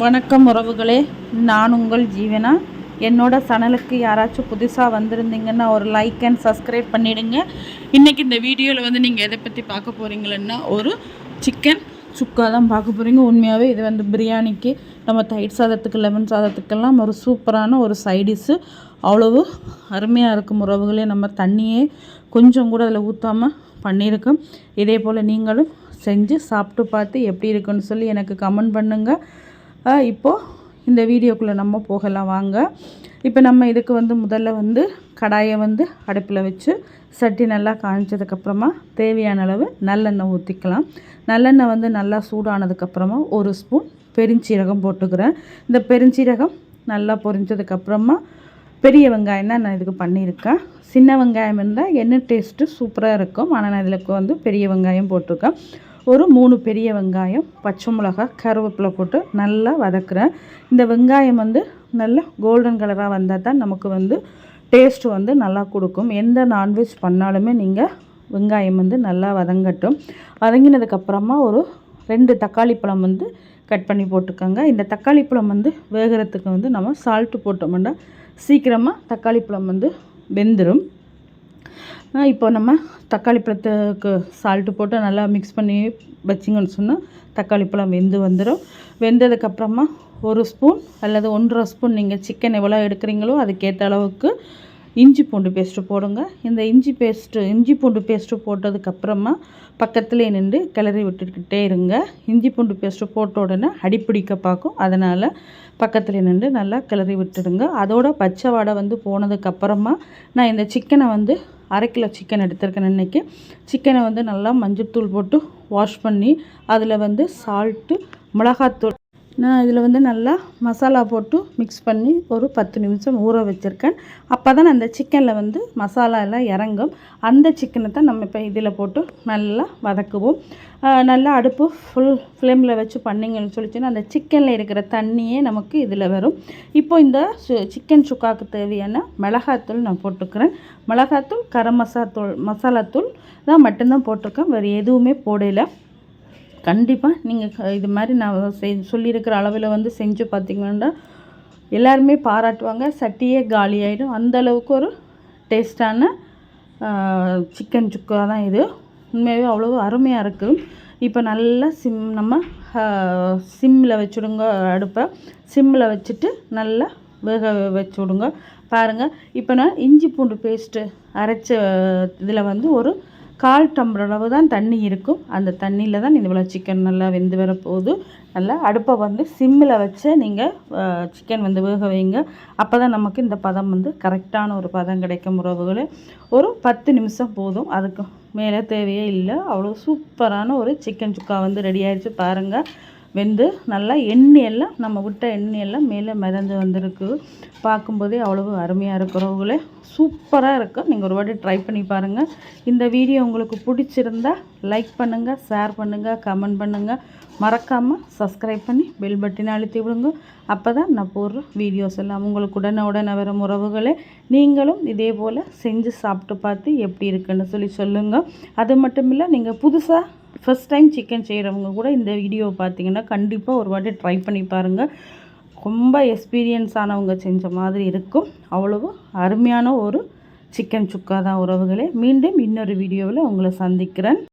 வணக்கம் உறவுகளே. நான் உங்கள் ஜீவனா? என்னோட சேனலுக்கு யாராச்சும் புதுசாக வந்திருந்தீங்கன்னா ஒரு லைக் அண்ட் சப்ஸ்கிரைப் பண்ணிவிடுங்க இன்றைக்கி இந்த வீடியோவில் வந்து நீங்கள் எதை பற்றி பார்க்க போகிறீங்களன்னா ஒரு சிக்கன் சுக்கா தான் பார்க்க போகிறீங்க உண்மையாகவே இது வந்து பிரியாணிக்கு நம்ம தயிர் சாதத்துக்கு லெமன் சாதத்துக்கெல்லாம் ஒரு சூப்பரான ஒரு சைடிஷ்ஷு அவ்வளவு அருமையாக இருக்கும் உறவுகளே. நம்ம தண்ணியே கொஞ்சம் கூட அதில் ஊற்றாமல் பண்ணியிருக்கோம். இதே போல் நீங்களும் செஞ்சு சாப்பிட்டு பார்த்து எப்படி இருக்குன்னு சொல்லி எனக்கு கமெண்ட் பண்ணுங்கள் இப்போது இந்த வீடியோக்குள்ளே நம்ம போகலாம் வாங்க. இப்போ நம்ம இதுக்கு வந்து முதல்ல வந்து கடாயை வந்து அடுப்பில் வச்சு சட்டி நல்லா காய்ச்சதுக்கப்புறமா தேவையான அளவு நல்லெண்ணெய் ஊற்றிக்கலாம் நல்லெண்ணெய் வந்து நல்லா சூடானதுக்கப்புறமா ஒரு ஸ்பூன் பெருஞ்சீரகம் போட்டுக்கிறேன். இந்த பெருஞ்சீரகம் நல்லா பொரிஞ்சதுக்கப்புறமா பெரிய வெங்காயம் தான் நான் இதுக்கு பண்ணியிருக்கேன். சின்ன வெங்காயம் இருந்தால் என்ன டேஸ்ட்டு சூப்பராக இருக்கும். ஆனால் நான் இதில் வந்து பெரிய வெங்காயம் போட்டிருக்கேன். ஒரு மூணு பெரிய வெங்காயம் பச்சை மிளகா கருவேப்பிலை போட்டு நல்லா வதக்குறேன். இந்த வெங்காயம் வந்து நல்லா கோல்டன் கலராக வந்தால் தான் நமக்கு வந்து டேஸ்ட்டு வந்து நல்லா கொடுக்கும். எந்த நான்வெஜ் பண்ணாலுமே நீங்கள் வெங்காயம் வந்து நல்லா வதங்கட்டும். வதங்கினதுக்கப்புறமா ஒரு ரெண்டு தக்காளி பழம் வந்து கட் பண்ணி போட்டுக்கோங்க. இந்த தக்காளி பழம் வந்து வேகிறதுக்கு வந்து நம்ம சால்ட்டு போட்டோம்னா சீக்கிரமாக தக்காளி பழம் வந்து வெந்துடும் இப்போ நம்ம தக்காளி பழத்துக்கு சால்ட்டு போட்டு நல்லா மிக்ஸ் பண்ணி வச்சிங்கன்னு சொன்னால் தக்காளி பழம் வெந்து வந்துடும் வெந்ததுக்கப்புறமா ஒரு ஸ்பூன் அல்லது ஒன்றரை ஸ்பூன் நீங்கள் சிக்கன் எவ்வளோ எடுக்கிறீங்களோ அதுக்கேற்ற அளவுக்கு இஞ்சி பூண்டு பேஸ்ட்டு போடுங்க. இந்த இஞ்சி பேஸ்ட்டு இஞ்சி பூண்டு பேஸ்ட்டு போட்டதுக்கப்புறமா பக்கத்துலேயே நின்று கிளறி விட்டுக்கிட்டே இருங்க. இஞ்சி பூண்டு பேஸ்ட்டு போட்ட உடனே அடிப்பிடிக்க பார்க்கும். அதனால் பக்கத்தில் நின்று நல்லா கிளறி விட்டுடுங்க. அதோட பச்சை வாடை வந்து போனதுக்கப்புறமா நான் இந்த சிக்கனை வந்து அரை கிலோ சிக்கன் எடுத்திருக்கேன் இன்றைக்கி சிக்கனை வந்து நல்லா மஞ்சள் போட்டு வாஷ் பண்ணி அதில் வந்து சால்ட்டு மிளகாத்தூள் நான் இதில் வந்து நல்லா மசாலா போட்டு மிக்ஸ் பண்ணி ஒரு பத்து நிமிஷம் ஊற வச்சுருக்கேன். அப்போ தான் அந்த சிக்கனில் வந்து மசாலா எல்லாம் இறங்கும். அந்த சிக்கனை தான் நம்ம இப்போ இதில் போட்டு நல்லா வதக்குவோம். நல்லா அடுப்பு ஃபுல் ஃப்ளேமில் வச்சு பண்ணிங்கன்னு சொல்லிச்சுன்னா அந்த சிக்கனில் இருக்கிற தண்ணியே நமக்கு இதில் வரும். இப்போ இந்த சிக்கன் சுக்காவுக்கு தேவையான மிளகாத்தூள் நான் போட்டுக்கிறேன். மிளகாத்தூள் கரம் மசாத்தூள் மசாலாத்தூள் தான் மட்டும்தான் போட்டிருக்கேன். வேறு எதுவுமே போடலை. கண்டிப்பாக நீங்கள் இது மாதிரி நான் செய் சொல்லியிருக்கிற அளவில் வந்து செஞ்சு பார்த்திங்கன்னா எல்லாருமே பாராட்டுவாங்க. சட்டியே காலி ஆகிடும் அந்தளவுக்கு ஒரு டேஸ்டான சிக்கன் சுக்கா தான் இது. உண்மையாகவே அவ்வளோ அருமையாக இருக்குது இப்போ நல்லா சிம் நம்ம சிம்மில் வச்சுடுங்க அடுப்பை. சிம்மில் வச்சுட்டு நல்லா வேக வச்சு விடுங்க பாருங்கள் இப்போ நான் இஞ்சி பூண்டு பேஸ்ட்டு அரைச்ச இதில் வந்து ஒரு கால் டம்ளர் அளவு தான் தண்ணி இருக்கும். அந்த தண்ணியில் தான் இவ்வளோ சிக்கன் நல்லா வெந்து வரப்போகுது. நல்லா அடுப்பை வந்து சிம்மில் வச்சு நீங்கள் சிக்கன் வந்து வேக வைங்க. அப்போ தான் நமக்கு இந்த பதம் வந்து கரெக்டான ஒரு பதம் கிடைக்கும் உறவுகள். ஒரு பத்து நிமிஷம் போதும். அதுக்கு மேலே தேவையே இல்லை. அவ்வளோ சூப்பரான ஒரு சிக்கன் சுக்கா வந்து ரெடி ஆகிடுச்சு பாருங்கள் வெந்து நல்லா எண்ணெயெல்லாம் நம்ம விட்ட எண்ணெயெல்லாம் மேலே மிதந்து வந்திருக்கு. பார்க்கும்போதே அவ்வளவு அருமையாக இருக்கிறவங்களே சூப்பராக இருக்கும் நீங்கள் ஒரு வாட்டி ட்ரை பண்ணி பாருங்கள் இந்த வீடியோ உங்களுக்கு பிடிச்சிருந்தா லைக் பண்ணுங்கள் ஷேர் பண்ணுங்கள் கமெண்ட் பண்ணுங்கள் மறக்காமல் சப்ஸ்கிரைப் பண்ணி பெல் பட்டினை அழுத்தி விடுங்க. அப்போ தான் நான் போடுற வீடியோஸ் எல்லாம் உங்களுக்கு உடனே உடனே வரும் உறவுகளே. நீங்களும் இதே போல் செஞ்சு சாப்பிட்டு பார்த்து எப்படி இருக்குன்னு சொல்லி சொல்லுங்கள் அது மட்டும் இல்லை நீங்கள் புதுசாக ஃபஸ்ட் டைம் சிக்கன் செய்கிறவங்க கூட இந்த வீடியோ பார்த்தீங்கன்னா கண்டிப்பாக ஒரு வாட்டி ட்ரை பண்ணி பாருங்கள் ரொம்ப எக்ஸ்பீரியன்ஸ் ஆனவங்க செஞ்ச மாதிரி இருக்கும். அவ்வளவு அருமையான ஒரு சிக்கன் சுக்கா தான் உறவுகளே. மீண்டும் இன்னொரு வீடியோவில் உங்களை சந்திக்கிறேன்.